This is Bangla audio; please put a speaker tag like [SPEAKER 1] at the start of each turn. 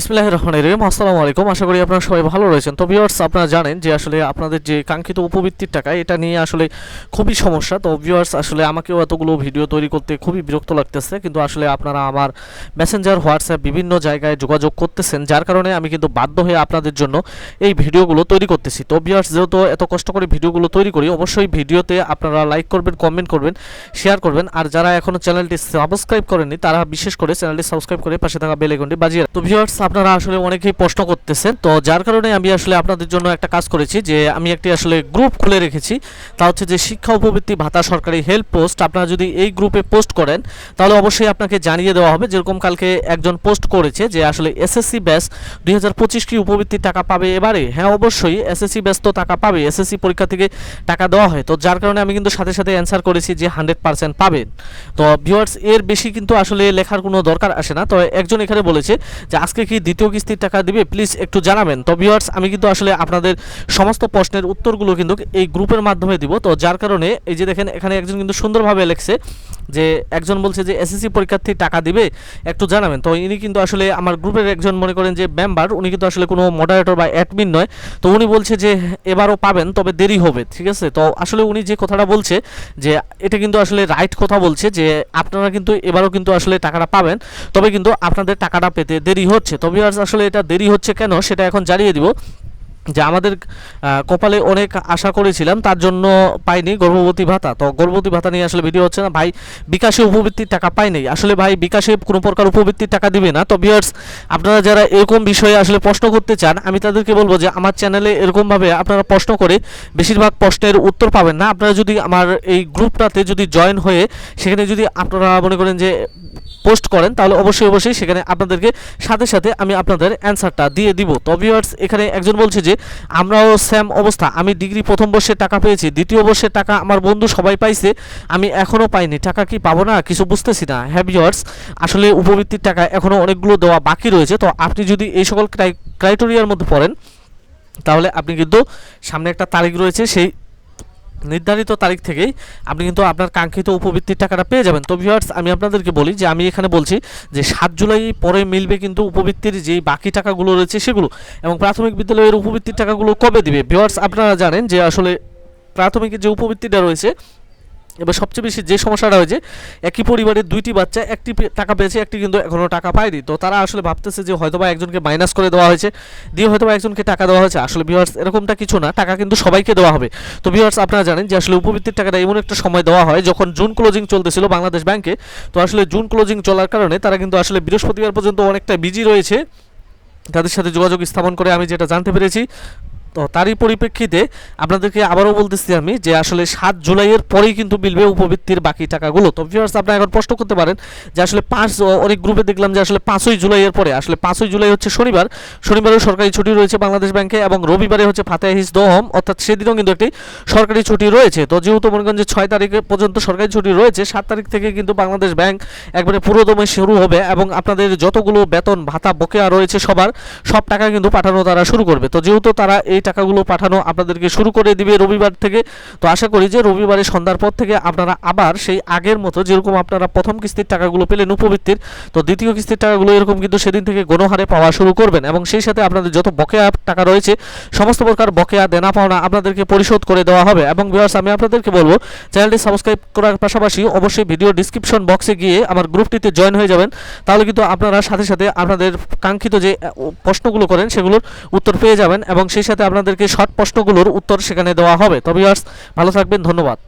[SPEAKER 1] বিসমিল্লাহ রহমান রহিম। আসসালামু আলাইকুম আশা করি আপনারা সবাই ভালো রয়েছেন। তো ভিউয়ার্স আপনারা জানেন যে আসলে আপনাদের যে কাঙ্ক্ষিত উপবৃত্তির টাকা, এটা নিয়ে আসলে খুবই সমস্যা। তো ভিউয়ার্স আসলে আমাকেও এতগুলো ভিডিও তৈরি করতে খুবই বিরক্ত লাগতেছে। কিন্তু আসলে আপনারা আমার মেসেঞ্জার হোয়াটসঅ্যাপ বিভিন্ন জায়গায় যোগাযোগ করতেছেন, যার কারণে আমি কিন্তু বাধ্য হয়ে আপনাদের জন্য এই ভিডিওগুলো তৈরি করতেছি। তো ভিউয়ার্স যেহেতু এত কষ্ট করে ভিডিওগুলো তৈরি করি, অবশ্যই ভিডিওতে আপনারা লাইক করবেন কমেন্ট করবেন শেয়ার করবেন। আর যারা এখনও চ্যানেলটি সাবস্ক্রাইব করেননি, তারা বিশেষ করে চ্যানেলটি সাবস্ক্রাইব করে পাশে থাকা বেল আইকনটি বাজিয়ে তো ভিউয়ার্স আপনারা আসলে অনেকেই প্রশ্ন করতেছেন। তো যার কারণে আমি আসলে আপনাদের জন্য একটা কাজ করেছি যে, আমি একটি আসলে গ্রুপ খুলে রেখেছি। তা হচ্ছে যে, শিক্ষা উপবৃত্তি ভাতা সরকারি হেল্প পোস্ট। আপনারা যদি এই গ্রুপে পোস্ট করেন, তাহলে অবশ্যই আপনাকে জানিয়ে দেওয়া হবে। যেরকম কালকে একজন পোস্ট করেছে যে, আসলে এসএসসি ব্যাস দুই হাজার পঁচিশ কি উপবৃত্তির টাকা পাবে এবারে? হ্যাঁ অবশ্যই এসএসসি ব্যাস তো টাকা পাবে। এসএসসি পরীক্ষা থেকে টাকা দেওয়া হয়। তো যার কারণে আমি কিন্তু সাথে সাথে অ্যান্সার করেছি যে, হান্ড্রেড পার্সেন্ট পাবেন। তো ভিউয়ার্স এর বেশি কিন্তু আসলে লেখার কোনো দরকার আসে না। তো একজন এখানে বলেছে যে, আজকে কি দ্বিতীয় কিস্তির টাকা দিবে প্লিজ একটু জানাবেন। তো ভিউয়ার্স আমি কিন্তু আসলে আপনাদের সমস্ত প্রশ্নের উত্তরগুলো কিন্তু এই গ্রুপের মাধ্যমে দিব। তো যার কারণে এই যে দেখেন, এখানে একজন কিন্তু সুন্দরভাবে লেখছে যে একজন বলছে যে এসএসসি পরীক্ষার্থী টাকা দিবে, একটু জানাবেন। তো ইনি কিন্তু আসলে আমার গ্রুপের একজন মনে করেন যে মেম্বার উনি কিন্তু আসলে কোনো মডারেটর বা অ্যাডমিন নয়। তো উনি বলছে যে এবারও পাবেন, তবে দেরি হবে, ঠিক আছে? তো আসলে উনি যে কথাটা বলছে, যে এটা কিন্তু আসলে রাইট কথা বলছে, যে আপনারা কিন্তু এবারও কিন্তু আসলে টাকাটা পাবেন, তবে কিন্তু আপনাদের টাকাটা পেতে দেরি হচ্ছে। তবে আসলে এটা দেরি হচ্ছে কেন, সেটা এখন জানিয়ে দিব। যে আমাদের কপালে অনেক আশা করেছিলাম, তার জন্য পাইনি গর্ভবতী ভাতা। তো গর্ভবতী ভাতা নিয়ে আসলে ভিডিও হচ্ছে না, ভাই বিকাশে উপবৃত্তির টাকা পাইনি। আসলে ভাই বিকাশে কোনো প্রকার উপবৃত্তির টাকা দিবে না। তো ভিউয়ার্স আপনারা যারা এরকম বিষয়ে আসলে প্রশ্ন করতে চান, আমি তাদেরকে বলব যে আমার চ্যানেলে এরকমভাবে আপনারা প্রশ্ন করে বেশিরভাগ প্রশ্নের উত্তর পাবেন না। আপনারা যদি আমার এই গ্রুপটাতে যদি জয়েন হয়ে, সেখানে যদি আপনারা মনে করেন যে পোস্ট করেন, তাহলে অবশ্যই অবশ্যই সেখানে আপনাদেরকে সাথে সাথে আমি আপনাদের অ্যান্সারটা দিয়ে দিব। তো ভিউয়ার্স এখানে একজন বলছে যে, আমরাও সেম অবস্থা। আমি ডিগ্রি প্রথম বর্ষের টাকা পেয়েছি, দ্বিতীয় বর্ষের টাকা আমার বন্ধু সবাই পাইছে, আমি এখনও পাইনি। টাকা কি পাবো না? কিছু বুঝতেছি না। হ্যাঁ ভিউয়ার্স আসলে উপবৃত্তির টাকা এখনও অনেকগুলো দেওয়া বাকি রয়েছে। তো আপনি যদি এই সকল ক্রাইটেরিয়ার মধ্যে পড়েন, তাহলে আপনি কিন্তু সামনে একটা তারিখ রয়েছে, সেই নির্ধারিত তারিখ থেকেই আপনি কিন্তু আপনার কাঙ্ক্ষিত উপবৃত্তির টাকাটা পেয়ে যাবেন। তো ভিউয়ার্স আমি আপনাদেরকে বলি যে, আমি এখানে বলছি যে, সাত জুলাই পরে মিলবে কিন্তু উপবৃত্তির যে বাকি টাকাগুলো রয়েছে সেগুলো এবং প্রাথমিক বিদ্যালয়ের উপবৃত্তির টাকাগুলো কবে দিবে? ভিউয়ার্স আপনারা জানেন যে আসলে প্রাথমিক যে উপবৃত্তিটা রয়েছে এবার সবচেয়ে বেশি যে সমস্যাটা হয়েছে, একই পরিবারের দুইটি বাচ্চা, একটি টাকা পেয়েছে, একটি কিন্তু এখনও টাকা পায়নি। তো তারা আসলে ভাবতেছে যে হয়তোবা একজনকে মাইনাস করে দেওয়া হয়েছে, দিয়ে হয়তোবা একজনকে টাকা দেওয়া হয়েছে। আসলে ভিউয়ার্স এরকমটা কিছু না, টাকা কিন্তু সবাইকে দেওয়া হবে। তো ভিউয়ার্স আপনারা জানেন যে আসলে উপবৃত্তির টাকাটা এমন একটা সময় দেওয়া হয় যখন জুন ক্লোজিং চলতেছিল বাংলাদেশ ব্যাংকে তো আসলে জুন ক্লোজিং চলার কারণে তারা কিন্তু আসলে বৃহস্পতিবার পর্যন্ত অনেকটা বিজি রয়েছে। তাদের সাথে যোগাযোগ স্থাপন করে আমি যেটা জানতে পেরেছি। তো তারই পরিপ্রেক্ষিতে আপনাদেরকে আবারও বলতেছি আমি যে আসলে সাত জুলাইয়ের পরেই কিন্তু মিলবে উপবৃত্তির বাকি টাকাগুলো। তো ভিউয়ার্স আপনারা এখন প্রশ্ন করতে পারেন যে আসলে পাঁচ অনেক গ্রুপে দেখলাম যে আসলে পাঁচই জুলাইয়ের পরে, আসলে পাঁচই জুলাই হচ্ছে শনিবার। শনিবারেও সরকারি ছুটি রয়েছে বাংলাদেশ ব্যাংকে এবং রবিবারে হচ্ছে ফাতে হিস দহম, অর্থাৎ সেদিনও কিন্তু একটি সরকারি ছুটি রয়েছে। তো যেহেতু মনে যে ছয় তারিখে পর্যন্ত সরকারি ছুটি রয়েছে, সাত তারিখ থেকে কিন্তু বাংলাদেশ ব্যাংক একবারে পুরোদমে শুরু হবে এবং আপনাদের যতগুলো বেতন ভাতা বকেয়া রয়েছে সবার, সব টাকা কিন্তু পাঠানো তারা শুরু করবে। তো যেহেতু তারা এই টাকাগুলো পাঠানো আপনাদেরকে শুরু করে দিবে রবিবার থেকে। তো আশা করি যে রবিবারে সন্ধ্যার পর থেকে আপনারা আবার সেই আগের মতো যেরকম আপনারা প্রথম কিস্তির টাকাগুলো পেলেন উপবৃত্তির, তো দ্বিতীয় কিস্তির টাকাগুলো এরকম কিন্তু সেদিন থেকে গণহারে পাওয়া শুরু করবেন এবং সেই সাথে আপনাদের যত বকেয়া টাকা রয়েছে, সমস্ত প্রকার বকেয়া, দেনা পাওনা আপনাদেরকে পরিশোধ করে দেওয়া হবে। এবং ভিউয়ার্স আমি আপনাদেরকে বলব, চ্যানেলটি সাবস্ক্রাইব করার পাশাপাশি অবশ্যই ভিডিও ডিসক্রিপশন বক্সে গিয়ে আমার গ্রুপটিতে জয়েন হয়ে যাবেন। তাহলে কিন্তু আপনারা সাথে সাথে আপনাদের কাঙ্ক্ষিত যে প্রশ্নগুলো করেন সেগুলোর উত্তর পেয়ে যাবেন এবং সেই সাথে আপনাদেরকে শর্ট প্রশ্নগুলোর উত্তর সেখানে দেওয়া হবে। তবে ভালো থাকবেন ধন্যবাদ।